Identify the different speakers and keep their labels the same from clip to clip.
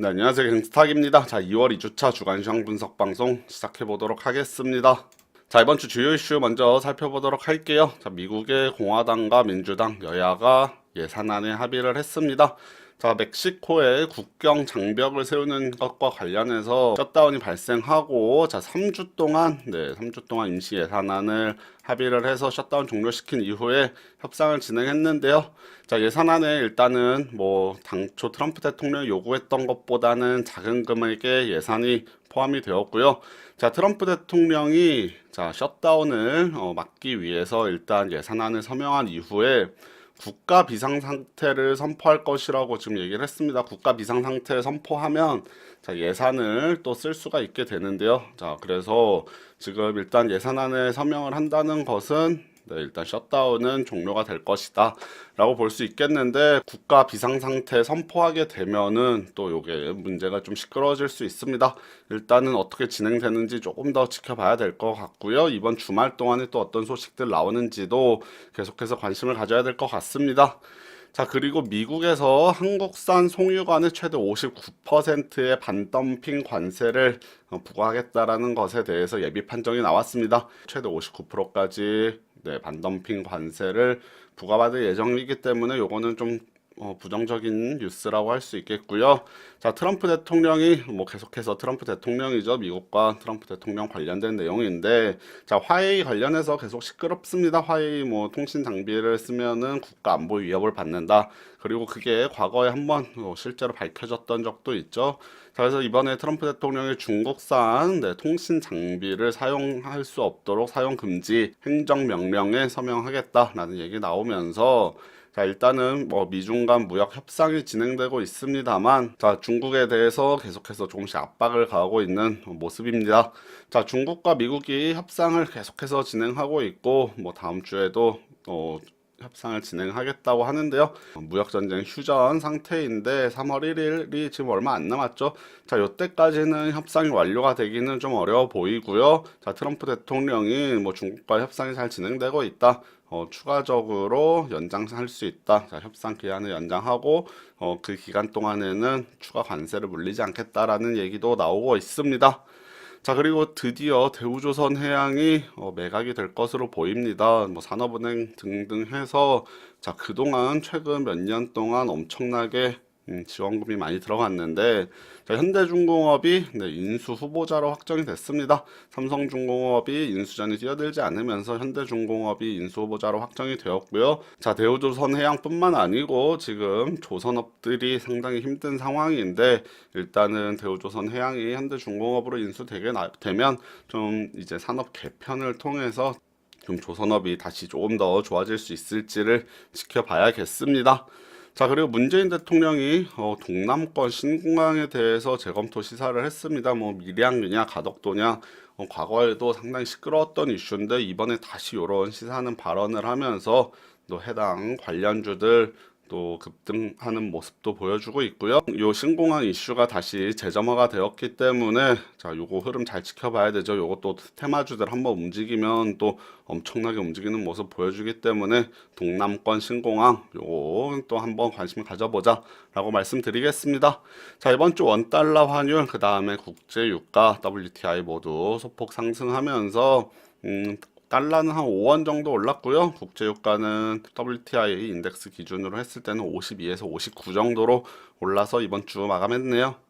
Speaker 1: 네, 안녕하세요. 갱스탁입니다. 자, 2월 2주차 주간 시황 분석 방송 시작해 보도록 하겠습니다. 자, 이번 주 주요 이슈 먼저 살펴보도록 할게요. 자, 미국의 공화당과 민주당 여야가 예산안에 합의를 했습니다. 자, 멕시코에 국경 장벽을 세우는 것과 관련해서 셧다운이 발생하고 자, 3주 동안 네, 3주 동안 임시 예산안을 합의를 해서 셧다운 종료시킨 이후에 협상을 진행했는데요. 자, 예산안에 일단은 뭐 당초 트럼프 대통령이 요구했던 것보다는 작은 금액의 예산이 포함이 되었고요. 자, 트럼프 대통령이 자, 셧다운을 어, 막기 위해서 일단 예산안을 서명한 이후에 국가 비상 상태를 선포할 것이라고 지금 얘기를 했습니다. 국가 비상 상태를 선포하면 자, 예산을 또 쓸 수가 있게 되는데요. 자, 그래서 지금 일단 예산안에 서명을 한다는 것은 네, 일단 셧다운은 종료가 될 것이다. 라고 볼 수 있겠는데 국가 비상 상태 선포하게 되면은 또 요게 문제가 좀 시끄러워질 수 있습니다. 일단은 어떻게 진행되는지 조금 더 지켜봐야 될 것 같고요. 이번 주말 동안에 또 어떤 소식들 나오는지도 계속해서 관심을 가져야 될 것 같습니다. 자, 그리고 미국에서 한국산 송유관에 최대 59%의 반덤핑 관세를 어, 부과하겠다라는 것에 대해서 예비 판정이 나왔습니다. 최대 59%까지 네, 반덤핑 관세를 부과받을 예정이기 때문에 요거는 좀 어, 부정적인 뉴스라고 할 수 있겠고요. 자, 트럼프 대통령이 뭐 계속해서 트럼프 대통령이죠. 미국과 트럼프 대통령 관련된 내용인데, 자, 화웨이 관련해서 계속 시끄럽습니다. 화웨이 뭐 통신 장비를 쓰면은 국가 안보 위협을 받는다. 그리고 그게 과거에 한번 어, 실제로 밝혀졌던 적도 있죠. 자, 그래서 이번에 트럼프 대통령이 중국산 네, 통신 장비를 사용할 수 없도록 사용 금지 행정 명령에 서명하겠다라는 얘기 나오면서 자, 일단은 뭐 미중 간 무역 협상이 진행되고 있습니다만 자, 중국에 대해서 계속해서 조금씩 압박을 가하고 있는 모습입니다. 자, 중국과 미국이 협상을 계속해서 진행하고 있고 뭐 다음 주에도 어 협상을 진행하겠다고 하는데요. 무역 전쟁 휴전 상태인데 3월 1일이 지금 얼마 안 남았죠. 자, 요때까지는 협상이 완료가 되기는 좀 어려워 보이고요. 자, 트럼프 대통령이 뭐 중국과 협상이 잘 진행되고 있다. 어, 추가적으로 연장할 수 있다. 자, 협상 기한을 연장하고 어, 그 기간 동안에는 추가 관세를 물리지 않겠다라는 얘기도 나오고 있습니다. 자 그리고 드디어 대우조선 해양이 어, 매각이 될 것으로 보입니다. 뭐 산업은행 등등 해서 자 그동안 최근 몇 년 동안 엄청나게 음, 지원금이 많이 들어갔는데 자, 현대중공업이 네, 인수 후보자로 확정이 됐습니다. 삼성중공업이 인수전에 뛰어들지 않으면서 현대중공업이 인수 후보자로 확정이 되었고요. 자 대우조선해양뿐만 아니고 지금 조선업들이 상당히 힘든 상황인데 일단은 대우조선해양이 현대중공업으로 인수되게 나, 되면 좀 이제 산업 개편을 통해서 좀 조선업이 다시 조금 더 좋아질 수 있을지를 지켜봐야겠습니다. 자 그리고 문재인 대통령이 어, 동남권 신공항에 대해서 재검토 시사를 했습니다. 뭐 밀양이냐 가덕도냐 어, 과거에도 상당히 시끄러웠던 이슈인데 이번에 다시 이런 시사하는 발언을 하면서 또 해당 관련주들 또 급등하는 모습도 보여주고 있고요. 요 신공항 이슈가 다시 재점화가 되었기 때문에 자 요거 흐름 잘 지켜봐야 되죠. 또 테마주들 한번 움직이면 또 엄청나게 움직이는 모습 보여주기 때문에 동남권 신공항 요거 또 한번 관심 가져보자 라고 말씀드리겠습니다. 자 이번 주 원달러 환율 그 다음에 국제 유가 WTI 모두 소폭 상승하면서 음, 달러는 한 5원 정도 올랐고요. 국제유가는 WTI 인덱스 기준으로 했을 때는 52에서 59 정도로 올라서 이번 주 마감했네요.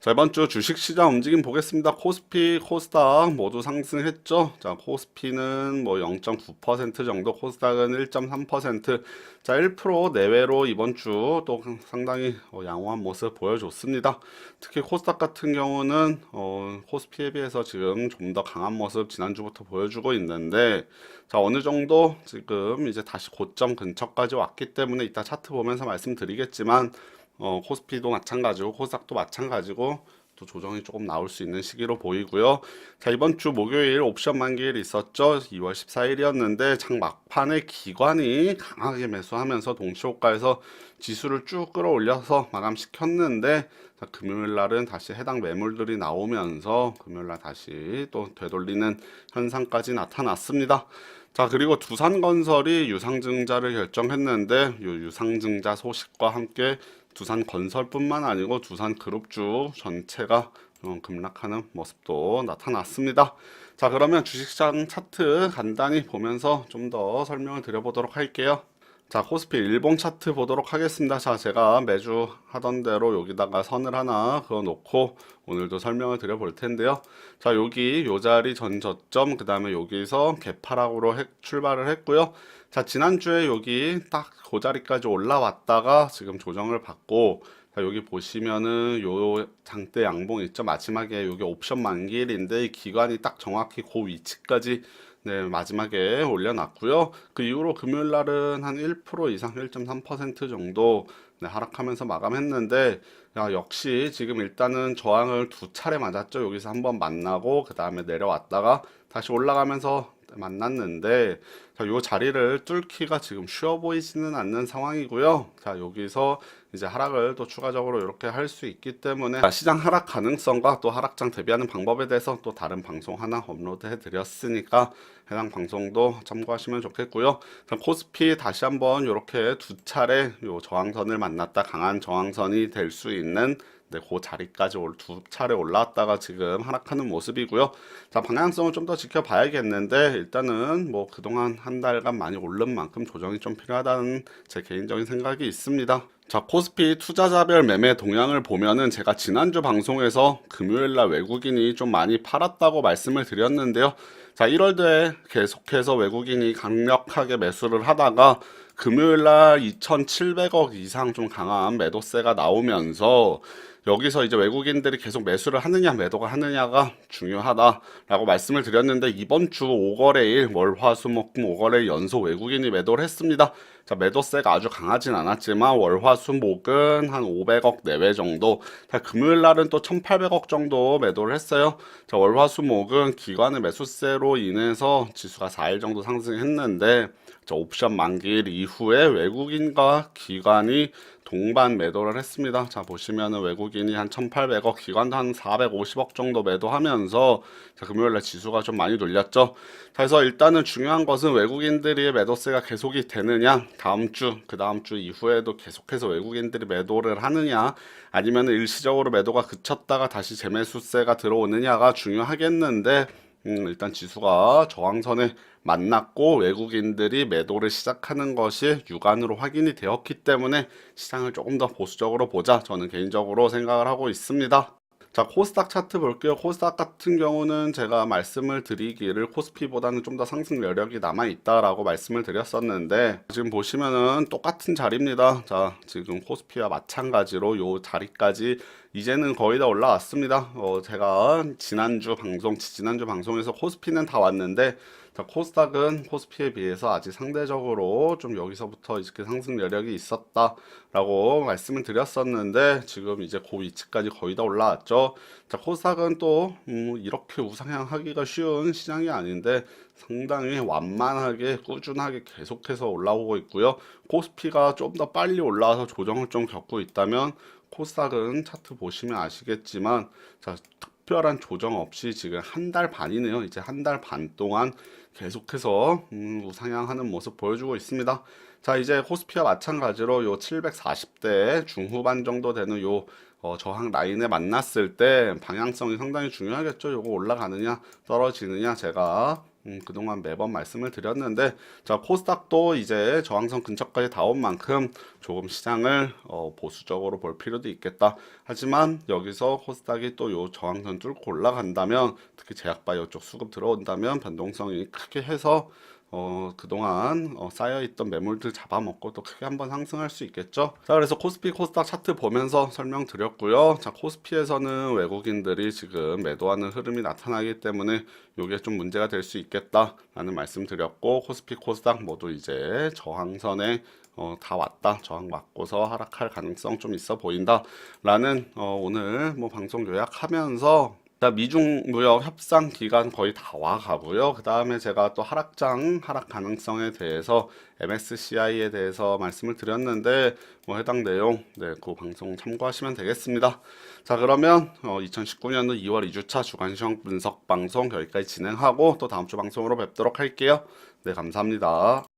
Speaker 1: 자, 이번 주 주식 시장 움직임 보겠습니다. 코스피, 코스닥 모두 상승했죠. 자, 코스피는 뭐 0.9% 정도, 코스닥은 1.3%. 자, 1% 내외로 이번 주 또 상당히 어, 양호한 모습 보여줬습니다. 특히 코스닥 같은 경우는 어, 코스피에 비해서 지금 좀 더 강한 모습 지난주부터 보여주고 있는데 자, 어느 정도 지금 이제 다시 고점 근처까지 왔기 때문에 이따 차트 보면서 말씀드리겠지만 어, 코스피도 마찬가지고 코스닥도 마찬가지고 또 조정이 조금 나올 수 있는 시기로 보이고요. 자, 이번 주 목요일 옵션 만기일이 있었죠. 2월 14일이었는데 장 막판에 기관이 강하게 매수하면서 동시호가에서 지수를 쭉 끌어올려서 마감시켰는데 자, 금요일 날은 다시 해당 매물들이 나오면서 금요일 날 다시 또 되돌리는 현상까지 나타났습니다. 자, 그리고 두산건설이 유상증자를 결정했는데 이 유상증자 소식과 함께 두산 건설뿐만 아니고 두산 그룹주 전체가 어, 급락하는 모습도 나타났습니다. 자, 그러면 주식시장 차트 간단히 보면서 좀 더 설명을 드려보도록 할게요. 자, 코스피 일봉 차트 보도록 하겠습니다. 자, 제가 매주 하던 대로 여기다가 선을 하나 그어 놓고 오늘도 설명을 드려 볼 텐데요. 자, 여기 요 자리 전 저점, 그 다음에 여기서 개파락으로 해- 출발을 했고요. 자, 지난주에 여기 딱 그 자리까지 올라왔다가 지금 조정을 받고 자, 여기 보시면은 요 장대 양봉 있죠. 마지막에 여기 옵션 만기일인데 이 기간이 딱 정확히 그 위치까지 네, 마지막에 올려놨고요. 그 이후로 금요일 날은 한 1% 이상, 1.3% 정도 네, 하락하면서 마감했는데, 야, 역시 지금 일단은 저항을 두 차례 맞았죠. 여기서 한번 만나고, 그 다음에 내려왔다가 다시 올라가면서 만났는데, 자, 요 자리를 뚫기가 지금 쉬워 보이지는 않는 상황이고요. 자, 여기서 이제 하락을 또 추가적으로 이렇게 할 수 있기 때문에 자, 시장 하락 가능성과 또 하락장 대비하는 방법에 대해서 또 다른 방송 하나 업로드 해 드렸으니까 해당 방송도 참고하시면 좋겠고요. 자, 코스피 다시 한번 이렇게 두 차례 요 저항선을 만났다 강한 저항선이 될 수 있는 네, 그 자리까지 올, 두 차례 올라왔다가 지금 하락하는 모습이고요. 자, 방향성을 좀 더 지켜봐야겠는데, 일단은 뭐 그동안 한 달간 많이 오른 만큼 조정이 좀 필요하다는 제 개인적인 생각이 있습니다. 자, 코스피 투자자별 매매 동향을 보면은 제가 지난주 방송에서 금요일 날 외국인이 좀 많이 팔았다고 말씀을 드렸는데요. 자, 1월도에 계속해서 외국인이 강력하게 매수를 하다가 금요일 날 2,700억 이상 좀 강한 매도세가 나오면서 여기서 이제 외국인들이 계속 매수를 하느냐 매도가 하느냐가 중요하다라고 말씀을 드렸는데 이번 주 5거래일 월화수목금 5거래일 연속 외국인이 매도를 했습니다. 자, 매도세가 아주 강하진 않았지만 월화수목은 한 500억 내외 정도. 자, 금요일 날은 또 1,800억 정도 매도를 했어요. 자, 월화수목은 기관의 매수세로 인해서 지수가 4일 정도 상승했는데 자, 옵션 만기일 이후에 외국인과 기관이 동반 매도를 했습니다. 자, 보시면은 외국인이 한 1,800억, 기관도 한 450억 정도 매도하면서 자, 금요일 날 지수가 좀 많이 눌렸죠. 자, 그래서 일단은 중요한 것은 외국인들이 매도세가 계속이 되느냐, 다음 주, 그 다음 주 이후에도 계속해서 외국인들이 매도를 하느냐, 아니면 일시적으로 매도가 그쳤다가 다시 재매수세가 들어오느냐가 중요하겠는데, 음, 일단 지수가 저항선에 만났고 외국인들이 매도를 시작하는 것이 육안으로 확인이 되었기 때문에 시장을 조금 더 보수적으로 보자 저는 개인적으로 생각을 하고 있습니다. 자, 코스닥 차트 볼게요. 코스닥 같은 경우는 제가 말씀을 드리기를 코스피보다는 좀 더 상승 여력이 남아 있다라고 말씀을 드렸었는데 지금 보시면은 똑같은 자리입니다. 자, 지금 코스피와 마찬가지로 요 자리까지 이제는 거의 다 올라왔습니다. 어, 제가 지난주 방송, 지난주 방송에서 코스피는 다 왔는데 자, 코스닥은 코스피에 비해서 아직 상대적으로 좀 여기서부터 이렇게 상승 여력이 있었다라고 말씀을 드렸었는데 지금 이제 그 위치까지 거의 다 올라왔죠. 자, 코스닥은 또 음, 이렇게 우상향하기가 쉬운 시장이 아닌데 상당히 완만하게 꾸준하게 계속해서 올라오고 있고요. 코스피가 좀 더 빨리 올라와서 조정을 좀 겪고 있다면 코스닥은 차트 보시면 아시겠지만 자, 특별한 조정 없이 지금 한 달 반이네요. 이제 한 달 반 동안 계속해서 음, 우상향하는 모습 보여주고 있습니다. 자, 이제 코스피와 마찬가지로 요 740대 중후반 정도 되는 요 어, 저항 라인에 만났을 때 방향성이 상당히 중요하겠죠. 요거 올라가느냐 떨어지느냐 제가 음, 그동안 매번 말씀을 드렸는데 자 코스닥도 이제 저항선 근처까지 다 온 만큼 조금 시장을 어, 보수적으로 볼 필요도 있겠다. 하지만 여기서 코스닥이 또 요 저항선 뚫고 올라간다면 특히 제약바이오 쪽 수급 들어온다면 변동성이 크게 해서 어, 그동안 어, 쌓여있던 매물들 잡아먹고 또 크게 한번 상승할 수 있겠죠. 자, 그래서 코스피, 코스닥 차트 보면서 설명드렸고요. 자, 코스피에서는 외국인들이 지금 매도하는 흐름이 나타나기 때문에 이게 좀 문제가 될 수 있겠다라는 말씀 드렸고, 코스피, 코스닥 모두 이제 저항선에 어, 다 왔다. 저항 맞고서 하락할 가능성 좀 있어 보인다라는 어, 오늘 뭐 방송 요약하면서 자, 미중 무역 협상 기간 거의 다 와가고요. 그 다음에 제가 또 하락장 하락 가능성에 대해서 MSCI에 대해서 말씀을 드렸는데 뭐 해당 내용 네, 그 방송 참고하시면 되겠습니다. 자, 그러면 어, 2019년도 2월 2주차 주간 시황 분석 방송 여기까지 진행하고 또 다음 주 방송으로 뵙도록 할게요. 네, 감사합니다.